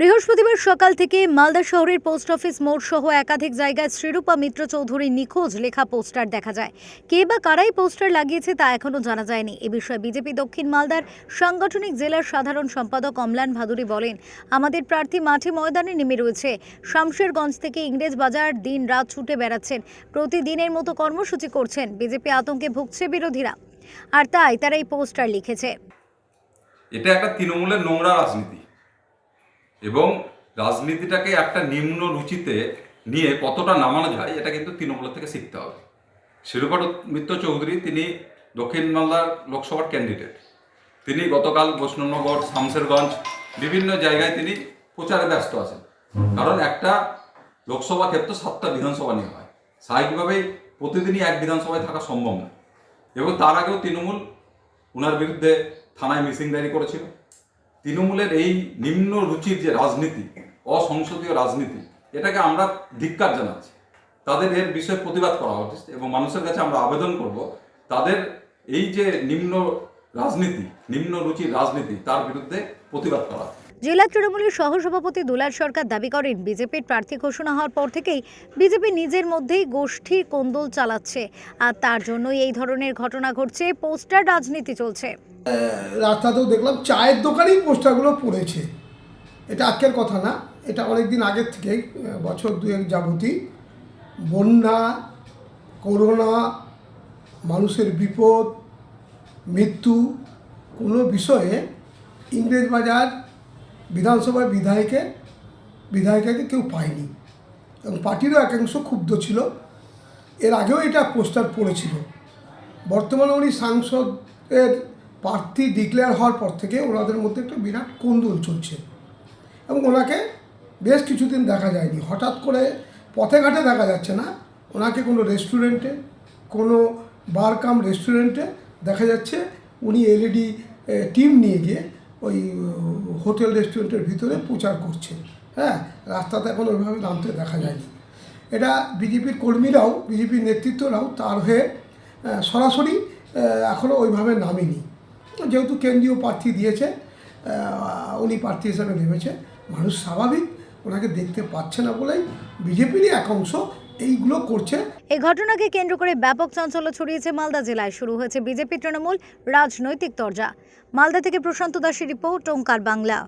বৃহস্পতিবার সকাল থেকে মালদা শহরের পোস্ট অফিস মোড় সহ একাধিক জায়গায় শ্রীরূপা মিত্র চৌধুরীর নিখোঁজ লেখা পোস্টার দেখা যায়। কে বা কারাই পোস্টার লাগিয়েছে তা এখনও জানা যায়নি। এ বিষয়ে বিজেপি দক্ষিণ মালদার সাংগঠনিক জেলার সাধারণ সম্পাদক অমলান ভাদুরী বলেন, আমাদের প্রার্থী মাঠে ময়দানে নেমে রয়েছে। শামশেরগঞ্জ থেকে ইংরেজ বাজার দিন রাত ছুটে বেড়াচ্ছেন। প্রতিদিনের মতো কর্মসূচি করছেন বিজেপি আতঙ্কে ভুগছে বিরোধীরা। আর তাই তারা এই পোস্টার লিখেছে। এটা একটা তৃণমূলের নোংরা রাজনীতি। এবং রাজনীতিটাকে একটা নিম্ন রুচিতে নিয়ে কতটা নামানো যায়, এটা কিন্তু তৃণমূলের থেকে শিখতে হবে। শিরূপা মিত্র চৌধুরী, তিনি দক্ষিণ মালদার লোকসভার ক্যান্ডিডেট তিনি গতকাল বৈষ্ণবনগর শামসেরগঞ্জ বিভিন্ন জায়গায় তিনি প্রচারে ব্যস্ত আছেন। কারণ একটা লোকসভা ক্ষেত্র সাতটা বিধানসভা নিয়ে হয়। স্বাভাবিকভাবেই প্রতিদিনই এক বিধানসভায় থাকা সম্ভব না। এবং তার আগেও তৃণমূল ওনার বিরুদ্ধে থানায় মিসিং ডায়েরি করেছিল। তৃণমূলের এই নিম্ন রুচির যে রাজনীতি, অসংসদীয় রাজনীতি, এটাকে আমরা ধিক্কার জানাচ্ছি। তাদের এর বিষয়ে প্রতিবাদ করা উচিত এবং মানুষের কাছে আমরা আবেদন করব, তাদের এই যে নিম্ন রাজনীতি, নিম্ন রুচির রাজনীতি, তার বিরুদ্ধে প্রতিবাদ করা। জেলা তৃণমূলের সহসভাপতি দুলাল সরকার দাবি করেন, বিজেপির প্রার্থী ঘোষণা হওয়ার পর থেকেই বিজেপি নিজের মধ্যেই গোষ্ঠী কোন্দল চালাচ্ছে আর তার জন্যই এই ধরনের ঘটনা ঘটছে, পোস্টার রাজনীতি চলছে। রাস্তাতেও দেখলাম চায়ের দোকানেই পোস্টারগুলো পড়েছে। এটা আজকের কথা না, এটা অনেক দিন আগের থেকে বছর দুয়েক যাবতী বন্যা, করোনা, মানুষের বিপদ, মৃত্যু, কোনো বিষয়ে ইংরেজবাজার বিধানসভার বিধায়কে, বিধায়িকাকে কেউ পায়নি। এবং পার্টিরও একাংশ ক্ষুব্ধ ছিল। এর আগেও এটা পোস্টার পড়েছিল। বর্তমানে উনি সাংসদের প্রার্থী ডিক্লেয়ার হওয়ার পর থেকে ওনাদের মধ্যে একটা বিরাট কোন্দল চলছে। এবং ওনাকে বেশ কিছুদিন দেখা যায়নি। হঠাৎ করে পথে ঘাটে দেখা যাচ্ছে না। ওনাকে কোনো রেস্টুরেন্টে, কোনো বার কাম রেস্টুরেন্টে দেখা যাচ্ছে। উনি এলইডি টিম নিয়ে গিয়ে ওই হোটেল রেস্টুরেন্টের ভিতরে প্রচার করছে। হ্যাঁ রাস্তাতে এখন ওইভাবে নামতে দেখা যায়নি। এটা বিজেপির কর্মীরাও, বিজেপির নেতৃত্বরাও তার হয়ে সরাসরি এখনও ওইভাবে নামেনি। যেহেতু কেন্দ্রীয় প্রার্থী দিয়েছে উনি প্রার্থী হিসাবে নেমেছে, মানুষ স্বাভাবিক, ওনাকে দেখতে পাচ্ছে না বলেই বিজেপিরই এক অংশ এইগুলো করছে। এই ঘটনাকে কেন্দ্র করে ব্যাপক চাঞ্চল্য ছড়িয়েছে মালদা জেলায়। শুরু হয়েছে বিজেপি তৃণমূল রাজনৈতিক তরজা। মালদা থেকে প্রশান্ত দাসের রিপোর্ট, ওঙ্কার বাংলা।